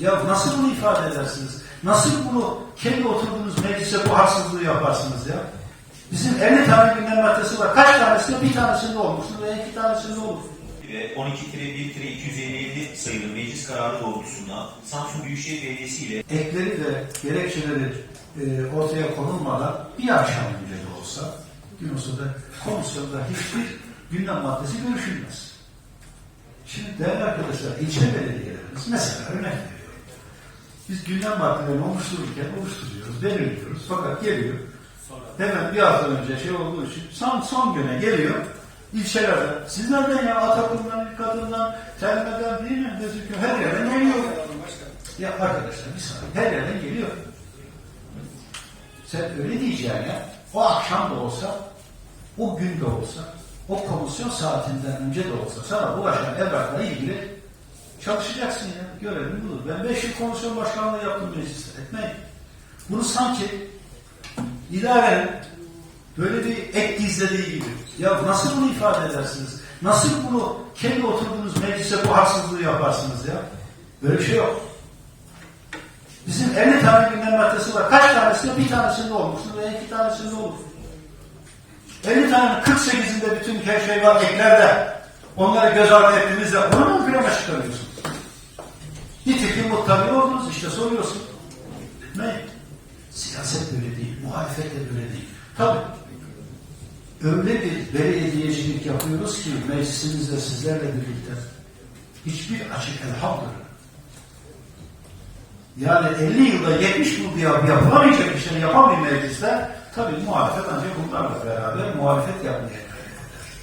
Ya nasıl bunu ifade edersiniz? Nasıl bunu kendi oturduğunuz meclise bu haksızlığı yaparsınız ya? Bizim 50 tane gündem maddesi var. Kaç tanesinde bir tanesinde olmuştur veya iki tanesinde ve 12-1-257 sayılı meclis kararı doğrultusunda Samsun Büyükşehir Belediyesi ile Ekleri de gerekçeleri e, ortaya konulmadan bir akşam bile de olsa gün olsa da komisyonda hiçbir gündem maddesi görüşülmez. Şimdi değerli arkadaşlar ilçe belediyelerimiz mesela örnek veriyorum. Biz gündem maddelerini oluştururken oluşturuyoruz, belirliyoruz fakat geliyor hemen bir hafta önce şey olduğu için son, son güne geliyor ilçelerde. Siz nereden ya Atakum'dan, Kadın'dan, Telme'den değil mi? Gözüküyor. Her yerden geliyor. Ya arkadaşlar bir saniye. Her yerden geliyor. Sen öyle diyeceksin ya. O akşam da olsa, o gün de olsa, o komisyon saatinden önce de olsa sana ulaşan evrakla ilgili çalışacaksın ya. Görevin budur. Ben beş yıl komisyon başkanlığı yaptım mecliste. Etmeyin. Bunu sanki idarenin böyle bir ek gizlediği gibi. Ya nasıl bunu ifade edersiniz? Nasıl bunu kendi oturduğunuz meclise bu haksızlığı yaparsınız ya? Böyle bir şey yok. Bizim 50 tane gündem maddesi var. Kaç tanesinde bir tanesinde olmuştur veya iki tanesinde olur. 50 tane 48'inde bütün her şey var eklerde. Onları göz ardı ettiğimizde onu mu plana çıkarıyorsun? Nitekim muttabi oldunuz işte soruyorsun. Ne? Siyaset böyle değil, muhalefet de böyle değil. Tabii. Öyle bir belediyecilik yapıyoruz ki meclisimizde sizlerle birlikte hiçbir açık elhamdülillah. Yani 50 yılda 70 yıl yap, yapılamayacak işleri yapan bir mecliste tabii muhalefet ancak bunlarla beraber muhalefet yapmaya